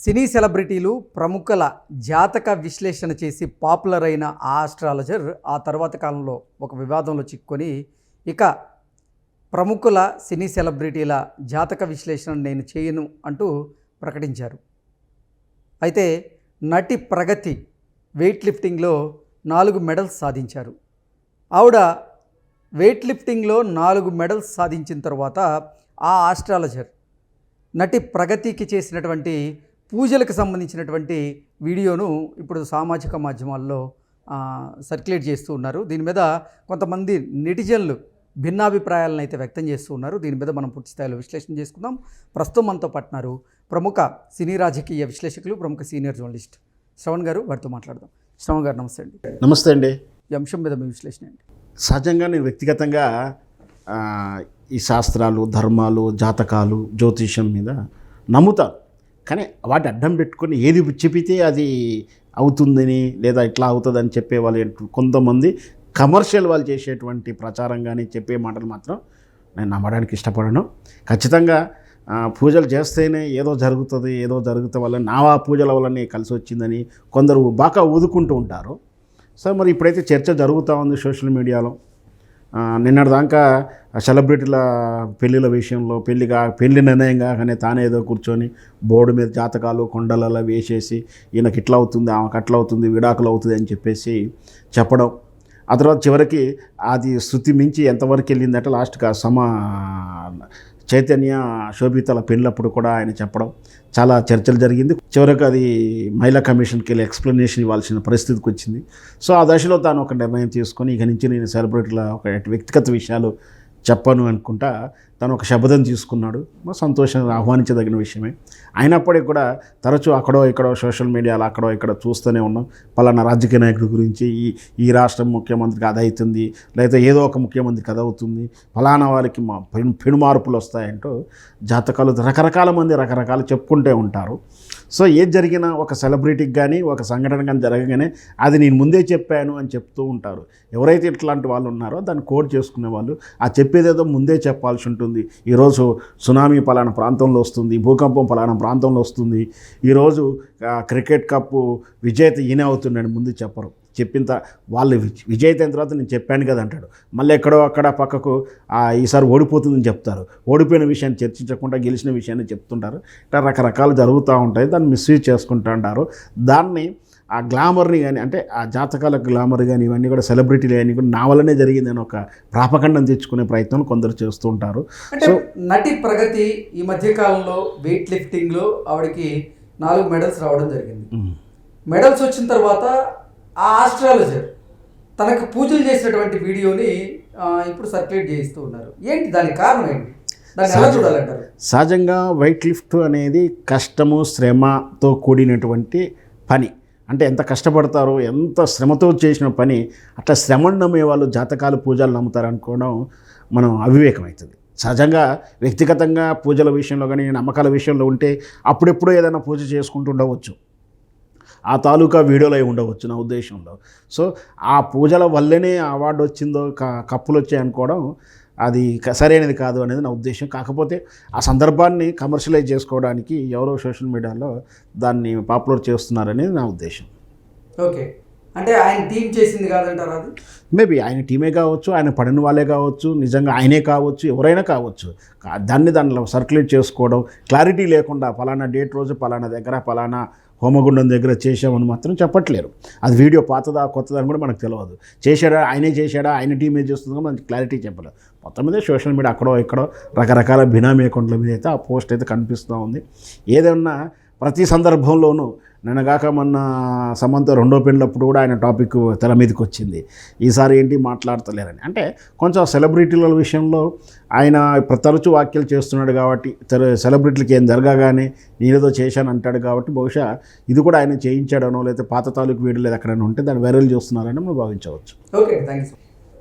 సినీ సెలబ్రిటీలు ప్రముఖుల జాతక విశ్లేషణ చేసి పాపులర్ అయిన ఆ ఆస్ట్రాలజర్ ఆ తర్వాత కాలంలో ఒక వివాదంలో చిక్కుకొని ఇక ప్రముఖుల సినీ సెలబ్రిటీల జాతక విశ్లేషణ నేను చేయను అంటూ ప్రకటించారు. అయితే నటి ప్రగతి వెయిట్ లిఫ్టింగ్లో నాలుగు మెడల్స్ సాధించారు. ఆవిడ వెయిట్ లిఫ్టింగ్లో నాలుగు మెడల్స్ సాధించిన తర్వాత ఆ ఆస్ట్రాలజర్ నటి ప్రగతికి చేసినటువంటి పూజలకు సంబంధించినటువంటి వీడియోను ఇప్పుడు సామాజిక మాధ్యమాల్లో సర్క్యులేట్ చేస్తూ ఉన్నారు. దీని మీద కొంతమంది నెటిజన్లు భిన్నాభిప్రాయాలను అయితే వ్యక్తం చేస్తూ ఉన్నారు. దీని మీద మనం పూర్తి స్థాయిలో విశ్లేషణ చేసుకుందాం. ప్రస్తుతం మనతో పట్టినారు ప్రముఖ సినీ రాజకీయ విశ్లేషకులు ప్రముఖ సీనియర్ జర్నలిస్ట్ శ్రవణ్ గారు. వారితో మాట్లాడదాం. శ్రవణ్ గారు నమస్తే అండి. నమస్తే అండి. ఈ అంశం మీద మీ విశ్లేషణ అండి సహజంగా నేను వ్యక్తిగతంగా ఈ శాస్త్రాలు ధర్మాలు జాతకాలు జ్యోతిషం మీద నమ్ముతాను. కానీ వాటి అడ్డం పెట్టుకొని ఏది చెప్పితే అది అవుతుందని లేదా ఇట్లా అవుతుందని చెప్పే వాళ్ళు కొంతమంది కమర్షియల్ వాళ్ళు చేసేటువంటి ప్రచారం కానీ చెప్పే మాటలు మాత్రం నేను నమ్మడానికి ఇష్టపడను. ఖచ్చితంగా పూజలు చేస్తేనే ఏదో జరుగుతుంది ఏదో జరుగుతుంది వల్ల నా పూజల వల్లనే కలిసి వచ్చిందని కొందరు బాగా ఊదుకుంటూ ఉంటారు. సో మరి ఇప్పుడైతే చర్చ జరుగుతూ ఉంది సోషల్ మీడియాలో. నిన్నటిదాకా సెలబ్రిటీల పెళ్ళిళ్ళ విషయంలో పెళ్ళిగా పెళ్ళి నిర్ణయం కాగానే తానేదో కూర్చొని బోర్డు మీద జాతకాలు కొండలలో వేసేసి ఈయనకి ఇట్లా అవుతుంది ఆమెకు అట్లా అవుతుంది విడాకులు అవుతుంది అని చెప్పేసి చెప్పడం. ఆ తర్వాత చివరికి అది శృతి మించి ఎంతవరకు వెళ్ళిందంటే లాస్ట్కి ఆ సమ చైతన్య శోభితల పెళ్ళప్పుడు కూడా ఆయన చెప్పడం చాలా చర్చలు జరిగింది. చివరికి అది మహిళా కమిషన్కి వెళ్ళి ఎక్స్ప్లెనేషన్ ఇవ్వాల్సిన పరిస్థితికి వచ్చింది. సో ఆ దశలో తాను ఒక నిర్ణయం తీసుకొని ఇక నుంచి నేను సెలబ్రిటీల ఒక వ్యక్తిగత విషయాలు చెప్పను అనుకుంటా తను ఒక శబ్దం తీసుకున్నాడు. మా సంతోషం ఆహ్వానించదగిన విషయమే. అయినప్పటికీ కూడా తరచూ అక్కడో ఇక్కడో సోషల్ మీడియాలో అక్కడో ఇక్కడ చూస్తూనే ఉన్నాం. పలానా రాజకీయ నాయకుడి గురించి ఈ ఈ రాష్ట్రం ముఖ్యమంత్రికి అది అవుతుంది లేదా ఏదో ఒక ముఖ్యమంత్రికి కథ అవుతుంది. ఫలానా వారికి మా పెను పెను మార్పులు వస్తాయంటూ జాతకాలు రకరకాల మంది రకరకాలు చెప్పుకుంటూ ఉంటారు. సో ఏది జరిగినా ఒక సెలబ్రిటీకి కానీ ఒక సంఘటన కానీ జరగగానే అది నేను ముందే చెప్పాను అని చెప్తూ ఉంటారు. ఎవరైతే ఇట్లాంటి వాళ్ళు ఉన్నారో దాన్ని కోడ్ చేసుకునే వాళ్ళు ఆ చెప్పేదేదో ముందే చెప్పాల్సి ఉంటుంది. ఈరోజు సునామీ పలానా ప్రాంతంలో వస్తుంది భూకంపం పలానా ప్రాంతంలో వస్తుంది. ఈరోజు క్రికెట్ కప్పు విజేత ఈయనే అవుతుందని ముందు చెప్పరు. చెప్పిన త- వాళ్ళు విజ- విజేత అయిన తర్వాత నేను చెప్పాను కదా అంటాడు. మళ్ళీ ఎక్కడో అక్కడ పక్కకు ఈసారి ఓడిపోతుందని చెప్తారు. ఓడిపోయిన విషయాన్ని చర్చించకుండా గెలిచిన విషయాన్ని చెప్తుంటారు. ఇట్లా రకరకాలు జరుగుతూ ఉంటాయి. దాన్ని మిస్యూజ్ చేసుకుంటూ ఉంటారు దాన్ని ఆ గ్లామర్ని కానీ అంటే ఆ జాతకాల గ్లామర్ కానీ ఇవన్నీ కూడా సెలబ్రిటీలు కానీ కూడా నా వల్లనే జరిగిందని ఒక ప్రాపకండం తెచ్చుకునే ప్రయత్నం కొందరు చేస్తూ ఉంటారు. అంటే నటి ప్రగతి ఈ మధ్య కాలంలో వెయిట్ లిఫ్టింగ్లో ఆవిడకి నాలుగు మెడల్స్ రావడం జరిగింది. మెడల్స్ వచ్చిన తర్వాత ఆ ఆస్ట్రాలజర్ తనకు పూజలు చేసినటువంటి వీడియోని ఇప్పుడు సర్క్యులేట్ చేయిస్తూ ఉన్నారు. ఏంటి దానికి కారణం ఏంటి? సహజంగా వెయిట్ లిఫ్ట్ అనేది కష్టము శ్రమతో కూడినటువంటి పని. అంటే ఎంత కష్టపడతారో ఎంత శ్రమతో చేసిన పని అట్లా శ్రమను నమ్మే వాళ్ళు జాతకాలు పూజలు నమ్ముతారు అనుకోవడం మనం అవివేకం అవుతుంది సహజంగా వ్యక్తిగతంగా పూజల విషయంలో కానీ నమ్మకాల విషయంలో ఉంటే అప్పుడెప్పుడో ఏదైనా పూజ చేసుకుంటూ ఉండవచ్చు. ఆ తాలూకా వీడియోలో అయి ఉండవచ్చు నా ఉద్దేశంలో. సో ఆ పూజల వల్లనే అవార్డు వచ్చిందో క- కప్పులు వచ్చాయి అనుకోవడం అది సరైనది కాదు అనేది నా ఉద్దేశం. కాకపోతే ఆ సందర్భాన్ని కమర్షియలైజ్ చేసుకోవడానికి ఎవరో సోషల్ మీడియాలో దాన్ని పాపులర్ చేస్తున్నారనేది నా ఉద్దేశం. ఓకే. అంటే ఆయన టీం చేసింది కాదంటారా అది? మేబీ ఆయన టీమే కావచ్చు ఆయన పడిన వాళ్ళే కావచ్చు నిజంగా ఆయనే కావచ్చు ఎవరైనా కావచ్చు. దాన్ని దానిలో సర్క్యులేట్ చేసుకోవడం క్లారిటీ లేకుండా పలానా డేట్ రోజు పలానా దగ్గర పలానా హోమగుండం దగ్గర చేశామని మాత్రం చెప్పట్లేరు. అది వీడియో పాతదా కొత్తదా అని కూడా మనకు తెలియదు చేశాడా ఆయనే చేశాడా ఆయన టీమే చేస్తుందో మనకి క్లారిటీ చెప్పలేదు. మొత్తం మీద సోషల్ మీడియా అక్కడో ఇక్కడో రకరకాల బినామీ అకౌంట్ల మీద అయితే ఆ పోస్ట్ అయితే కనిపిస్తూ ఉంది. ఏదైనా ప్రతి సందర్భంలోనూ నిన్నగాక మొన్న సమంత రెండో పెళ్ళప్పుడు కూడా ఆయన టాపిక్ తెర మీదకి వచ్చింది ఈసారి ఏంటి మాట్లాడతలేరని. అంటే కొంచెం సెలబ్రిటీల విషయంలో ఆయన తరచూ వ్యాఖ్యలు చేస్తున్నాడు కాబట్టి సెలబ్రిటీలకి ఏం జరగగానే నేనేదో చేశాను అంటాడు కాబట్టి బహుశా ఇది కూడా ఆయన చేయించాడనో లేకపోతే పాత తాలూకు వీడియో లేదు ఎక్కడైనా ఉంటే దాన్ని వైరల్ చేస్తున్నారని మనం భావించవచ్చు. Okay thank you